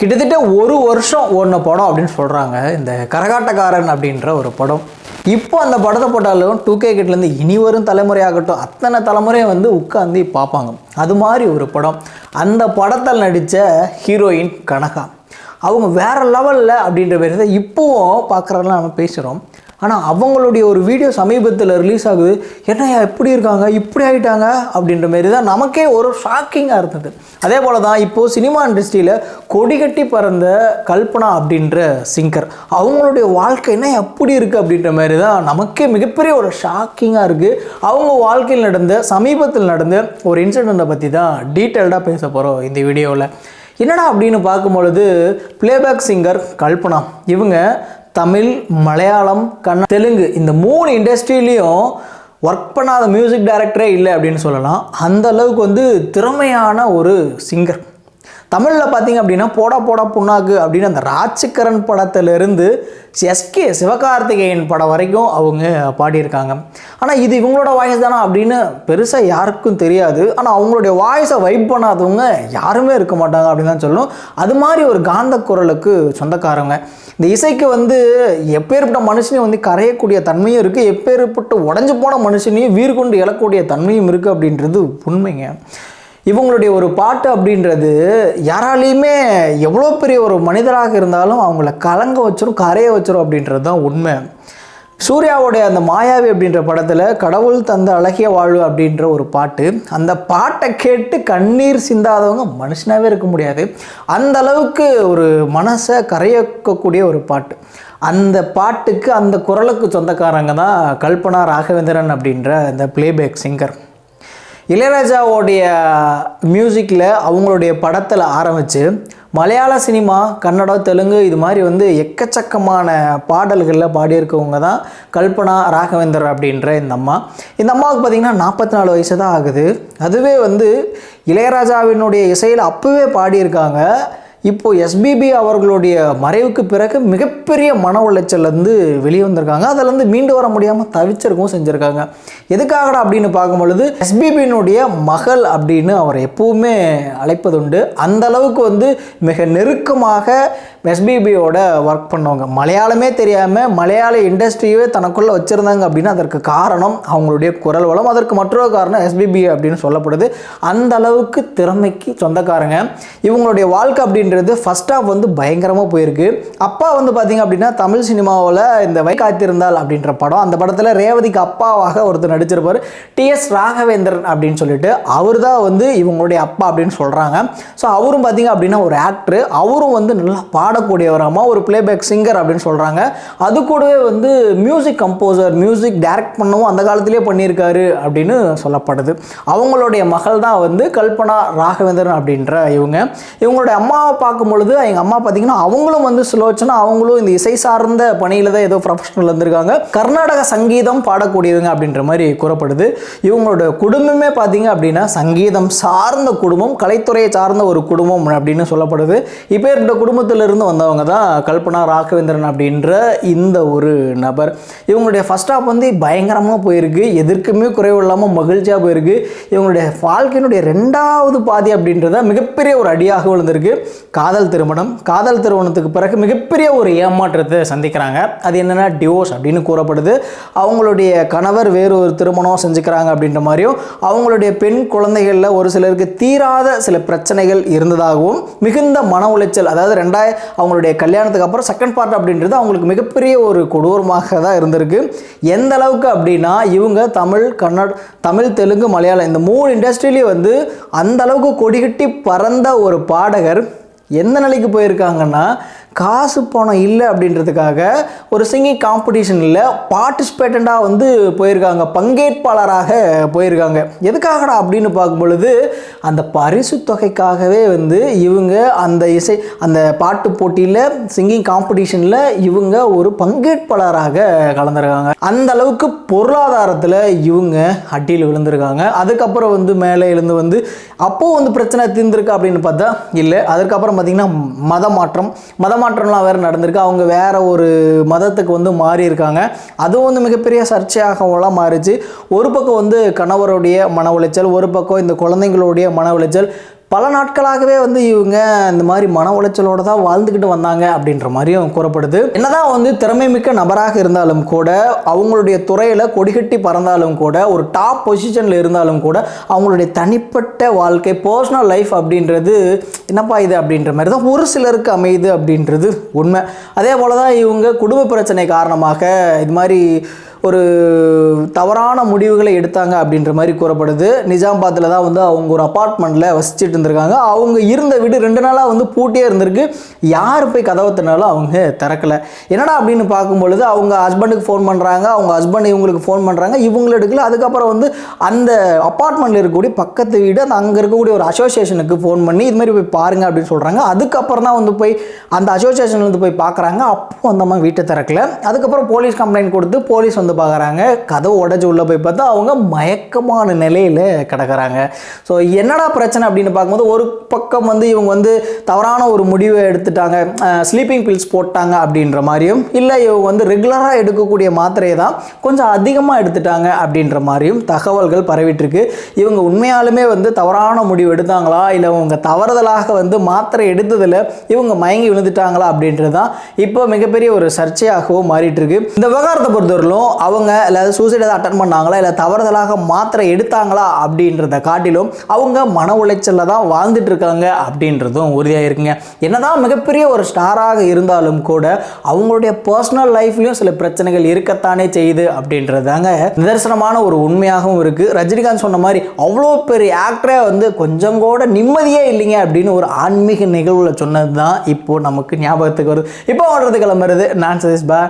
கிட்டத்தட்ட ஒரு வருஷம் ஓடின படம் அப்படின்னு சொல்கிறாங்க இந்த கரகாட்டக்காரன் அப்படின்ற ஒரு படம். இப்போ அந்த படத்தை போட்டாலும் டூ கே கிட்டலேருந்து இனி வரும் தலைமுறையாகட்டும் அத்தனை தலைமுறையும் வந்து உட்காந்து பார்ப்பாங்க. அது மாதிரி ஒரு படம். அந்த படத்தில் நடித்த ஹீரோயின் கனகா. அவங்க வேற லெவலில் அப்படின்ற பேர் தான் இப்போவும் பார்க்குறதெல்லாம் நம்ம பேசுகிறோம் ஆனால் அவங்களுடைய ஒரு வீடியோ சமீபத்தில் ரிலீஸ் ஆகுது. என்னையா எப்படி இருக்காங்க இப்படி ஆகிட்டாங்க அப்படின்ற மாரி தான் நமக்கே ஒரு ஷாக்கிங்காக இருந்தது. அதே போல் தான் இப்போது சினிமா இண்டஸ்ட்ரியில் கொடிகட்டி பறந்த கல்பனா அப்படின்ற சிங்கர் அவங்களுடைய வாழ்க்கை என்ன எப்படி இருக்குது அப்படின்ற மாதிரி தான் நமக்கே மிகப்பெரிய ஒரு ஷாக்கிங்காக இருக்குது அவங்க வாழ்க்கையில் நடந்த சமீபத்தில் நடந்த ஒரு இன்சிடெண்ட்டை பற்றி தான் டீட்டெயில்டாக பேச போகிறோம் இந்த வீடியோவில் என்னடா அப்படின்னு பார்க்கும்பொழுது பிளேபேக் சிங்கர் கல்பனா இவங்க தமிழ் மலையாளம் கன்ன தெலுங்கு இந்த மூணு இண்டஸ்ட்ரியிலையும் ஒர்க் பண்ணாத மியூசிக் டைரக்டரே இல்லை அப்படின்னு சொல்லலாம். அந்த அளவுக்கு வந்து திறமையான ஒரு சிங்கர் தமிழில் பார்த்தீங்க அப்படின்னா போடா போடா புண்ணாக்கு அப்படின்னு அந்த ராஜ்சக்கரன் படத்திலிருந்து எஸ்கே சிவகார்த்திகேயன் படம் வரைக்கும் அவங்க பாடியிருக்காங்க. ஆனால் இது இவங்களோட வாய்ஸ் தானா அப்படின்னு பெருசாக யாருக்கும் தெரியாது. ஆனால் அவங்களுடைய வாய்ஸை வைப் பண்ணாதவங்க யாருமே இருக்க மாட்டாங்க அப்படின்னு தான் சொல்லணும். அது மாதிரி ஒரு காந்த குரலுக்கு சொந்தக்காரங்க. இந்த இசைக்கு வந்து எப்பேற்பட்ட மனுஷனையும் வந்து கரையக்கூடிய தன்மையும் இருக்குது எப்பேற்பட்ட உடஞ்சி போன மனுஷனையும் வீர் கொண்டு எழக்கூடிய தன்மையும் இருக்குது அப்படின்றது உண்மைங்க. இவங்களுடைய ஒரு பாட்டு அப்படின்றது யாராலையுமே எவ்வளோ பெரிய ஒரு மனிதராக இருந்தாலும் அவங்கள கலங்க வச்சிரும் கரைய வச்சிரும் அப்படின்றது தான் உண்மை. சூர்யாவுடைய அந்த மாயாவி அப்படின்ற படத்தில் கடவுள் தந்த அழகிய வாழ்வு அப்படின்ற ஒரு பாட்டு. அந்த பாட்டை கேட்டு கண்ணீர் சிந்தாதவங்க மனுஷனாகவே இருக்க முடியாது. அந்த அளவுக்கு ஒரு மனசை கரையக்கக்கூடிய ஒரு பாட்டு. அந்த பாட்டுக்கு அந்த குரலுக்கு சொந்தக்காரங்க தான் கல்பனா ராகவேந்திரன் அப்படின்ற அந்த பிளேபேக் சிங்கர் இளையராஜாவோடைய மியூசிக்கில் அவங்களுடைய படத்தில் ஆரம்பித்து மலையாள சினிமா கன்னடம் தெலுங்கு இது மாதிரி வந்து எக்கச்சக்கமான பாடல்களில் பாடியிருக்கவங்க தான் கல்பனா ராகவேந்தர் அப்படின்ற இந்த அம்மா. இந்த அம்மாவுக்கு பார்த்திங்கன்னா நாற்பத்தி நாலு வயசு தான் ஆகுது. அதுவே வந்து இளையராஜாவினுடைய இசையில் அப்போவே பாடியிருக்காங்க. இப்போ எஸ்பிபி அவர்களுடைய மறைவுக்கு பிறகு மிகப்பெரிய மன உளைச்சல்லேருந்து வெளியே வந்திருக்காங்க. அதிலேருந்து மீண்டு வர முடியாமல் தவிச்சிருக்கவும் செஞ்சுருக்காங்க. எதுக்காகடா அப்படின்னு பார்க்கும் பொழுது எஸ்பிபியினுடைய மகள் அப்படின்னு அவர் எப்பவுமே அழைப்பதுண்டு. அந்த அளவுக்கு வந்து மிக நெருக்கமாக எஸ்பிபியோட ஒர்க் பண்ணவங்க. மலையாளமே தெரியாமல் மலையாள இண்டஸ்ட்ரியவே தனக்குள்ளே வச்சுருந்தாங்க அப்படின்னா அதற்கு காரணம் அவங்களுடைய குரல் வளம். அதற்கு மற்றொரு காரணம் எஸ்பிபி அப்படின்னு சொல்லப்படுது. அந்த அளவுக்கு திறமைக்கு சொந்தக்காரங்க. இவங்களுடைய வாழ்க்கை அப்படின்னு அப்படின்றது ஃபஸ்ட் ஆஃப் வந்து பயங்கரமாக போயிருக்கு. அப்பா வந்து பார்த்தீங்க அப்படின்னா தமிழ் சினிமாவில் இந்த வை காத்திருந்தால் அப்படின்ற படம் அந்த படத்தில் ரேவதிக்கு அப்பாவாக ஒருத்தர் நடிச்சிருப்பார். டிஎஸ் ராகவேந்திரன் அப்படின்னு சொல்லிட்டு அவர் தான் வந்து இவங்களுடைய அப்பா அப்படின்னு சொல்கிறாங்க ஸோ அவரும் பார்த்தீங்க அப்படின்னா ஒரு ஆக்டர் அவரும் வந்து நல்லா பாடக்கூடியவராமா ஒரு பிளேபேக் சிங்கர் அப்படின்னு சொல்கிறாங்க அது கூடவே வந்து மியூசிக் கம்போசர் மியூசிக் டைரக்ட் பண்ணவும் அந்த காலத்திலே பண்ணியிருக்காரு அப்படின்னு சொல்லப்படுது. அவங்களுடைய மகள் தான் வந்து கல்பனா ராகவேந்திரன் அப்படின்ற இவங்க. இவங்களுடைய அம்மாவை பார்க்கும் பொழுது எங்கள் அம்மா பார்த்தீங்கன்னா அவங்களும் வந்து சுலோச்சனா அவங்களும் இந்த இசை சார்ந்த பணியில் தான் ஏதோ ப்ரொஃபஷனல் இருந்திருக்காங்க. கர்நாடக சங்கீதம் பாடக்கூடியவங்க அப்படின்ற மாதிரி கூறப்படுது. இவங்களோட குடும்பமே பார்த்தீங்க அப்படின்னா சங்கீதம் சார்ந்த குடும்பம் கலைத்துறையை சார்ந்த ஒரு குடும்பம் அப்படின்னு சொல்லப்படுது. இப்போ இப்பேற்பட்ட குடும்பத்திலிருந்து வந்தவங்க தான் கல்பனா ராகவேந்திரன் அப்படின்ற இந்த ஒரு நபர். இவங்களுடைய ஃபர்ஸ்ட் ஹாப் வந்து பயங்கரமாக போயிருக்கு. எதற்குமே குறைவு இல்லாமல் மகிழ்ச்சியாக போயிருக்கு. இவங்களுடைய வாழ்க்கையினுடைய ரெண்டாவது பாதி அப்படின்றத மிகப்பெரிய ஒரு அடியாக விழுந்திருக்கு. காதல் திருமணம். காதல் திருமணத்துக்கு பிறகு மிகப்பெரிய ஒரு ஏமாற்றத்தை சந்திக்கிறாங்க. அது என்னென்னா டிவோர்ஸ் அப்படின்னு கூறப்படுது. அவங்களுடைய கணவர் வேறு ஒரு திருமணம் செஞ்சுக்கிறாங்க அப்படின்ற மாதிரியும் அவங்களுடைய பெண் குழந்தைகளில் ஒரு சிலருக்கு தீராத சில பிரச்சனைகள் இருந்ததாகவும் மிகுந்த மன உளைச்சல் அதாவது ரெண்டாய அவங்களுடைய கல்யாணத்துக்கு அப்புறம் செகண்ட் பார்ட் அப்படின்றது அவங்களுக்கு மிகப்பெரிய ஒரு கொடூரமாக தான் இருந்திருக்கு. எந்த அளவுக்கு அப்படின்னா இவங்க தமிழ் கன்னட தமிழ் தெலுங்கு மலையாளம் இந்த மூணு இண்டஸ்ட்ரியிலையும் வந்து அந்த அளவுக்கு கொடிகட்டி பறந்த ஒரு பாடகர். எந்த நிலைக்கு போயிருக்காங்கன்னா காசு பணம் இல்லை அப்படின்றதுக்காக ஒரு சிங்கிங் காம்படிஷனில் பார்ட்டிசிபேட்டண்ட்டாக வந்து போயிருக்காங்க. பங்கேற்பாளராக போயிருக்காங்க. எதுக்காகடா அப்படின்னு பார்க்கும் பொழுது அந்த பரிசு தொகைக்காகவே வந்து இவங்க அந்த இசை அந்த பாட்டு போட்டியில் சிங்கிங் காம்படிஷனில் இவங்க ஒரு பங்கேற்பாளராக கலந்துருக்காங்க. அந்த அளவுக்கு பொருளாதாரத்தில் இவங்க அட்டியில் விழுந்திருக்காங்க. அதுக்கப்புறம் வந்து மேலே எழுந்து வந்து அப்போது வந்து பிரச்சனை தீர்ந்துருக்கா அப்படின்னு பார்த்தா இல்லை. அதுக்கப்புறம் பார்த்திங்கன்னா மத மாற்றம் மதமாற்றம்லாம் வேறு நடந்திருக்கு. அவங்க வேறு ஒரு மதத்துக்கு வந்து மாறி இருக்காங்க அதுவும் வந்து மிகப்பெரிய சர்ச்சையாகவெல்லாம் மாறிச்சு. ஒரு பக்கம் வந்து கணவருடைய மன உளைச்சல் ஒரு பக்கம் இந்த குழந்தைங்களுடைய மன உளைச்சல் பல நாட்களாகவே வந்து இவங்க இந்த மாதிரி மன உளைச்சலோட தான் வாழ்ந்துக்கிட்டு வந்தாங்க அப்படின்ற மாதிரியும் கூறப்படுது. என்னதான் வந்து திறமை மிக்க நபராக இருந்தாலும் கூட அவங்களுடைய துறையில் கொடிகட்டி பறந்தாலும் கூட ஒரு டாப் பொசிஷனில் இருந்தாலும் கூட அவங்களுடைய தனிப்பட்ட வாழ்க்கை பர்சனல் லைஃப் அப்படின்றது என்னப்பா இது அப்படின்ற மாதிரி தான் ஒரு சிலருக்கு அமையுது அப்படின்றது உண்மை. அதே போல் தான் இவங்க குடும்ப பிரச்சனை காரணமாக இது மாதிரி ஒரு தவறான முடிவுகளை எடுத்தாங்க அப்படின்ற மாதிரி கூறப்படுது. நிஜாம்பாத்தில் தான் வந்து அவங்க ஒரு அப்பார்ட்மெண்ட்டில் வசிச்சுட்டு இருந்திருக்காங்க. அவங்க இருந்த வீடு ரெண்டு நாளாக வந்து பூட்டியே இருந்திருக்கு. யார் போய் கதவை தினாலும் அவங்க திறக்கலை. என்னடா அப்படின்னு பார்க்கும்பொழுது அவங்க ஹஸ்பண்டுக்கு ஃபோன் பண்ணுறாங்க அவங்க ஹஸ்பண்ட் இவங்களுக்கு ஃபோன் பண்ணுறாங்க இவங்களை எடுக்கல. அதுக்கப்புறம் வந்து அந்த அப்பார்ட்மெண்ட்டில் இருக்கக்கூடிய பக்கத்து வீடு அந்த அங்கே இருக்கக்கூடிய ஒரு அசோசியேஷனுக்கு ஃபோன் பண்ணி இது மாதிரி போய் பாருங்க அப்படின்னு சொல்கிறாங்க அதுக்கப்புறம் தான் வந்து போய் அந்த அசோசியேஷன்லேருந்து போய் பார்க்குறாங்க. அப்போ அந்த அம்மா வீட்டை திறக்கல. அதுக்கப்புறம் போலீஸ் கம்ப்ளைண்ட் கொடுத்து போலீஸ் வந்து பார்க்குறாங்க கதவு உடச்சி உள்ளே போய் பார்த்தா அவங்க மயக்கமான நிலையில் கிடக்கிறாங்க. ஸோ என்னடா பிரச்சனை அப்படின்னு பார்க்கும்போது ஒரு பக்கம் வந்து இவங்க வந்து தவறான ஒரு முடிவை எடுத்துட்டாங்க. ஸ்லீப்பிங் பில்ஸ் போட்டாங்க அப்படின்ற மாதிரியும் இல்லை இவங்க வந்து ரெகுலராக எடுக்கக்கூடிய மாத்திரையை தான் கொஞ்சம் அதிகமாக எடுத்துட்டாங்க அப்படின்ற மாதிரியும் தகவல்கள் பரவிட்டுருக்கு இவங்க உண்மையாலுமே வந்து தவறான முடிவு எடுத்தாங்களா? இல்லை இவங்க தவறுதலாக வந்து மாத்திரை எடுத்ததில் இவங்க மயங்கி விழுந்துட்டாங்களா அப்படின்றது தான் இப்போ மிகப்பெரிய ஒரு சர்ச்சையாகவும் மாறிட்டு இருக்கு. இந்த விவகாரத்தை பொறுத்தவரையிலும் அவங்க இல்லை சூசைட் எதாவது அட்டன் பண்ணாங்களா? இல்லை தவறுதலாக மாத்திரை எடுத்தாங்களா? அப்படின்றத காட்டிலும் அவங்க மன உளைச்சலில் தான் வாழ்ந்துட்டு இருக்காங்க அப்படின்றதும் உறுதியாக இருக்குங்க. என்னதான் மிகப்பெரிய ஒரு ஸ்டாராக இருந்தாலும் கூட அவங்களுடைய பர்சனல் லைஃப்லையும் சில பிரச்சனைகள் இருக்கத்தானே செய்யுது அப்படின்றதாங்க நிதர்சனமான ஒரு உண்மையாகவும் இருக்குது ரஜினிகாந்த் சொன்ன மாதிரி அவ்வளோ பெரிய ஆக்டரே வந்து கொஞ்சம் கூட நிம்மதியே இல்லைங்க அப்படின்னு ஒரு ஆன்மீக நிகழ்வில் சொன்னது தான் இப்போது நமக்கு ஞாபகத்துக்கு வருது. இப்போ வர்றது கிளம்புறது. நான் சதீஷ் பா.